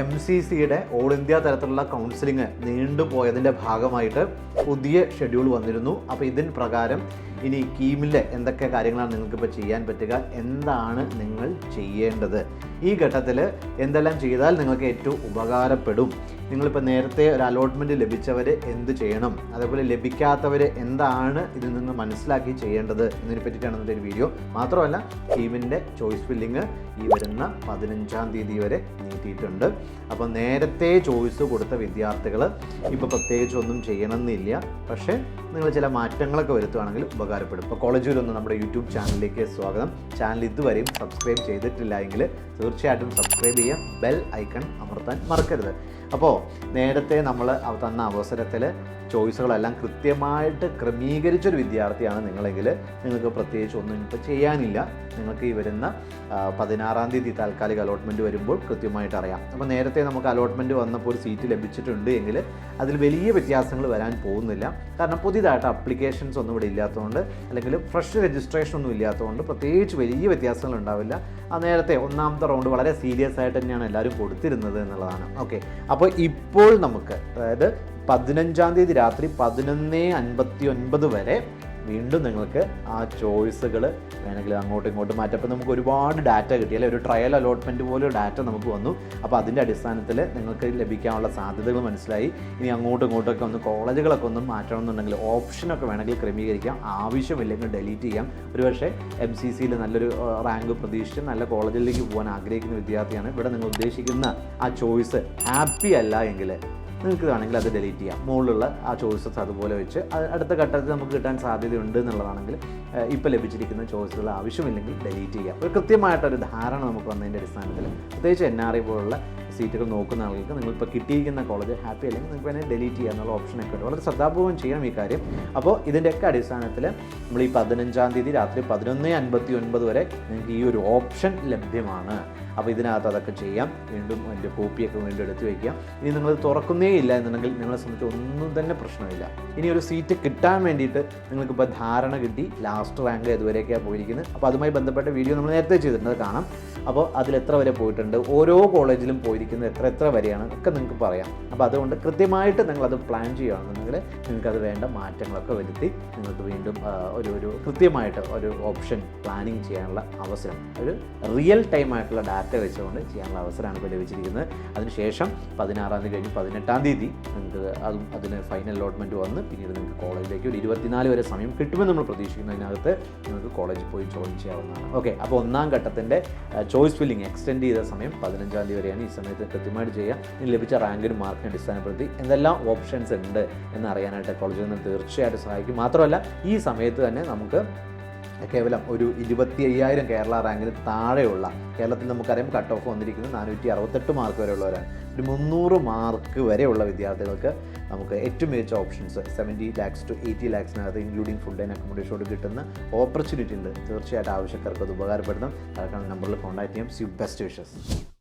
M C സിയുടെ all India തലത്തിലുള്ള counselling നീണ്ടുപോയതിന്റെ ഭാഗമായിട്ട് പുതിയ ഷെഡ്യൂൾ വന്നിരുന്നു. അപ്പോൾ ഇതിന് പ്രകാരം ഇനി കീമിലെ എന്തൊക്കെ കാര്യങ്ങളാണ് നിങ്ങൾക്കിപ്പോൾ ചെയ്യാൻ പറ്റുക? എന്താണ് നിങ്ങൾ ചെയ്യേണ്ടത്? ഈ ഘട്ടത്തിൽ എന്തെല്ലാം ചെയ്താൽ നിങ്ങൾക്ക് ഏറ്റവും ഉപകാരപ്പെടും? നിങ്ങളിപ്പോൾ നേരത്തെ ഒരു അലോട്ട്മെന്റ് ലഭിച്ചവർ എന്ത് ചെയ്യണം? അതേപോലെ ലഭിക്കാത്തവർ എന്താണ് ഇതിൽ നിന്ന് മനസ്സിലാക്കി ചെയ്യേണ്ടത്? എന്നതിനെ പറ്റിയിട്ടാണ് ഇന്നത്തെ ഒരു വീഡിയോ മാത്രമല്ല ടീമിന്റെ ചോയ്സ് ഫില്ലിങ് ഈ വരുന്ന പതിനഞ്ചാം തീയതി വരെ നീട്ടിയിട്ടുണ്ട്. അപ്പോൾ നേരത്തെ ചോയ്സ് കൊടുത്ത വിദ്യാർത്ഥികൾ ഇപ്പോൾ പ്രത്യേകിച്ച് ഒന്നും ചെയ്യണമെന്നില്ല. പക്ഷേ നിങ്ങൾ ചില മാറ്റങ്ങളൊക്കെ വരുത്തുകയാണെങ്കിൽ ഉപകാരപ്പെടും. ഇപ്പോൾ കോളേജിലൊന്നും നമ്മുടെ യൂട്യൂബ് ചാനലിലേക്ക് സ്വാഗതം. ചാനൽ ഇതുവരെയും സബ്സ്ക്രൈബ് ചെയ്തിട്ടില്ല എങ്കിൽ തീർച്ചയായിട്ടും സബ്സ്ക്രൈബ് ചെയ്യാം. ബെൽ ഐക്കൺ അമർത്താൻ മറക്കരുത്. അപ്പോൾ നേരത്തെ നമ്മൾ തന്ന അവസരത്തിൽ ചോയ്സുകളെല്ലാം കൃത്യമായിട്ട് ക്രമീകരിച്ചൊരു വിദ്യാർത്ഥിയാണ് നിങ്ങളെങ്കിൽ നിങ്ങൾക്ക് പ്രത്യേകിച്ച് ഒന്നും ഇപ്പോൾ ചെയ്യാനില്ല. നിങ്ങൾക്ക് ഈ വരുന്ന പതിനാറാം തീയതി താൽക്കാലിക അലോട്ട്മെന്റ് വരുമ്പോൾ കൃത്യമായിട്ട് അറിയാം. അപ്പോൾ നേരത്തെ നമുക്ക് അലോട്ട്മെന്റ് വന്നപ്പോൾ ഒരു സീറ്റ് ലഭിച്ചിട്ടുണ്ട് എങ്കിൽ അതിൽ വലിയ വ്യത്യാസങ്ങൾ വരാൻ പോകുന്നില്ല. കാരണം പുതിയതായിട്ട് അപ്ലിക്കേഷൻസ് ഒന്നും ഇവിടെ ഇല്ലാത്തതുകൊണ്ട് അല്ലെങ്കിൽ ഫ്രഷ് രജിസ്ട്രേഷൻ ഒന്നും ഇല്ലാത്തതുകൊണ്ട് പ്രത്യേകിച്ച് വലിയ വ്യത്യാസങ്ങൾ ഉണ്ടാവില്ല. ആ നേരത്തെ ഒന്നാമത്തെ റൗണ്ട് വളരെ സീരിയസ് ആയിട്ട് തന്നെയാണ് എല്ലാവരും കൊടുത്തിരുന്നത് എന്നുള്ളതാണ്. ഓക്കെ അപ്പോൾ ഇപ്പോൾ നമുക്ക് അതായത് പതിനഞ്ചാം തീയതി രാത്രി പതിനൊന്ന് അൻപത്തി ഒൻപത് വരെ വീണ്ടും നിങ്ങൾക്ക് ആ ചോയ്സുകൾ വേണമെങ്കിൽ അങ്ങോട്ടും ഇങ്ങോട്ടും മാറ്റാം. അപ്പോൾ നമുക്ക് ഒരുപാട് ഡാറ്റ കിട്ടി. അല്ലെ? ഒരു ട്രയൽ അലോട്ട്മെന്റ് പോലെ ഡാറ്റ നമുക്ക് വന്നു. അപ്പോൾ അതിന്റെ അടിസ്ഥാനത്തിൽ നിങ്ങൾക്ക് ലഭിക്കാനുള്ള സാധ്യതകൾ മനസ്സിലായി. ഇനി അങ്ങോട്ടും ഇങ്ങോട്ടൊക്കെ ഒന്ന് കോളേജുകളൊക്കെ ഒന്ന് മാറ്റണം എന്നുണ്ടെങ്കിൽ ഓപ്ഷനൊക്കെ വേണമെങ്കിൽ ക്രമീകരിക്കാം. ആവശ്യമില്ലെങ്കിൽ ഡിലീറ്റ് ചെയ്യാം. ഒരുപക്ഷെ എം സി സിയിൽ നല്ലൊരു റാങ്ക് പ്രതീക്ഷിച്ച് നല്ല കോളേജിലേക്ക് പോകാൻ ആഗ്രഹിക്കുന്ന വിദ്യാർത്ഥിയാണ്. ഇവിടെ നിങ്ങൾ ഉദ്ദേശിക്കുന്ന ആ ചോയ്സ് ഹാപ്പി അല്ല എങ്കിൽ നിങ്ങൾക്ക് വേണമെങ്കിൽ അത് ഡിലീറ്റ് ചെയ്യാം. മുകളിലുള്ള ആ ചോയ്സസ് അതുപോലെ വെച്ച് അടുത്ത ഘട്ടത്തിൽ നമുക്ക് കിട്ടാൻ സാധ്യതയുണ്ട് എന്നുള്ളതാണെങ്കിൽ ഇപ്പോൾ ലഭിച്ചിരിക്കുന്ന ചോയ്സുകൾ ആവശ്യമില്ലെങ്കിൽ ഡിലീറ്റ് ചെയ്യാം. ഒരു കൃത്യമായിട്ടൊരു ധാരണ നമുക്ക് വന്നതിന്റെ അടിസ്ഥാനത്തിൽ പ്രത്യേകിച്ച് എൻ ആർ ഐ പോലുള്ള സീറ്റുകൾ നോക്കുന്ന ആളുകൾക്ക് നിങ്ങളിപ്പോൾ കിട്ടിയിരിക്കുന്ന കോളേജ് ഹാപ്പി അല്ലെങ്കിൽ നിങ്ങൾക്ക് വേണമെങ്കിൽ ഡിലീറ്റ് ചെയ്യാനുള്ള ഓപ്ഷനൊക്കെ ഉണ്ട്. വളരെ ശ്രദ്ധാപൂർവം ചെയ്യണം ഈ കാര്യം. അപ്പോൾ ഇതിന്റെയൊക്കെ അടിസ്ഥാനത്തിൽ നമ്മൾ ഈ പതിനഞ്ചാം തീയതി രാത്രി പതിനൊന്ന് അൻപത്തി ഒൻപത് വരെ നിങ്ങൾക്ക് ഈ ഒരു ഓപ്ഷൻ ലഭ്യമാണ്. അപ്പോൾ ഇതിനകത്ത് അതൊക്കെ ചെയ്യാം. വീണ്ടും അതിന്റെ കോപ്പിയൊക്കെ വീണ്ടും എടുത്ത് വയ്ക്കാം ഇനി നിങ്ങൾ തുറക്കുന്നേ ഇല്ല എന്നുണ്ടെങ്കിൽ നിങ്ങളെ സംബന്ധിച്ച് ഒന്നും തന്നെ പ്രശ്നമില്ല. ഇനി ഒരു സീറ്റ് കിട്ടാൻ വേണ്ടിയിട്ട് നിങ്ങൾക്കിപ്പോൾ ധാരണ കിട്ടി. ലാസ്റ്റ് റാങ്ക് ഇതുവരെയൊക്കെയാണ് പോയിരിക്കുന്നത്. അപ്പോൾ അതുമായി ബന്ധപ്പെട്ട വീഡിയോ നമ്മൾ നേരത്തെ ചെയ്തിട്ടുണ്ട്. അത് കാണാം. അപ്പോൾ അതിൽ എത്ര വരെ പോയിട്ടുണ്ട്? ഓരോ കോളേജിലും പോയിരിക്കുന്നത് എത്ര എത്ര വരെയാണ് ഒക്കെ നിങ്ങൾക്ക് പറയാം. അപ്പോൾ അതുകൊണ്ട് കൃത്യമായിട്ട് നിങ്ങളത് പ്ലാൻ ചെയ്യുകയാണെന്നുണ്ടെങ്കിൽ നിങ്ങൾക്കത് വേണ്ട മാറ്റങ്ങളൊക്കെ വരുത്തി നിങ്ങൾക്ക് വീണ്ടും ഒരു ഒരു കൃത്യമായിട്ട് ഒരു ഓപ്ഷൻ പ്ലാനിങ് ചെയ്യാനുള്ള അവസരം ഒരു റിയൽ ടൈം ആയിട്ടുള്ള ഡാറ്റ വെച്ചുകൊണ്ട് ചെയ്യാനുള്ള അവസരമാണ് ഇപ്പോൾ ലഭിച്ചിരിക്കുന്നത്. അതിനുശേഷം പതിനാറാം തീയതി കഴിഞ്ഞ് പതിനെട്ടാം തീയതി നിങ്ങൾക്ക് അതും അതിന് ഫൈനൽ അലോട്ട്മെന്റ് വന്ന് പിന്നീട് നിങ്ങൾക്ക് കോളേജിലേക്ക് ഒരു ഇരുപത്തിനാല് വരെ സമയം കിട്ടുമെന്ന് നമ്മൾ പ്രതീക്ഷിക്കുന്നതിനകത്ത് നിങ്ങൾക്ക് കോളേജിൽ പോയി ജോയിൻ ചെയ്യാവുന്നതാണ്. ഓക്കെ അപ്പോൾ ഒന്നാം ഘട്ടത്തിന്റെ ചോയ്സ് ഫില്ലിംഗ് എക്സ്റ്റെൻഡ് ചെയ്ത സമയം പതിനഞ്ചാം തീയതി വരെയാണ് ഈ സമയത്ത് കൃത്യമായിട്ട് ചെയ്യുക ഇനി ലഭിച്ച റാങ്കിനും മാർക്കിനെ അടിസ്ഥാനപ്പെടുത്തി എന്തെല്ലാം ഓപ്ഷൻസ് ഉണ്ട് എന്ന് അറിയാനായിട്ട് കോളേജിൽ നിന്ന് തീർച്ചയായിട്ടും സഹായിക്കും. മാത്രമല്ല ഈ സമയത്ത് തന്നെ നമുക്ക് കേവലം ഒരു ഇരുപത്തി അയ്യായിരം കേരള റാങ്കിന് താഴെയുള്ള കേരളത്തിൽ നമുക്കറിയാം കട്ട് ഓഫ് വന്നിരിക്കുന്നത് നാനൂറ്റി അറുപത്തെട്ട് മാർക്ക് വരെയുള്ളവരാണ്. ഒരു മുന്നൂറ് മാർക്ക് വരെയുള്ള വിദ്യാർത്ഥികൾക്ക് നമുക്ക് ഏറ്റവും മികച്ച options seventy lakhs to eighty ലാക്സിനകത്ത് including food and അക്കോമഡേഷനോട് കിട്ടുന്ന ഓപ്പർച്യൂണിറ്റി ഉണ്ട്. തീർച്ചയായിട്ടും ആവശ്യക്കാർക്ക് അത് ഉപകാരപ്പെടുന്നു. അതൊക്കെ നമ്പറിൽ കോൺടാക്ട് ചെയ്യാം. C best wishes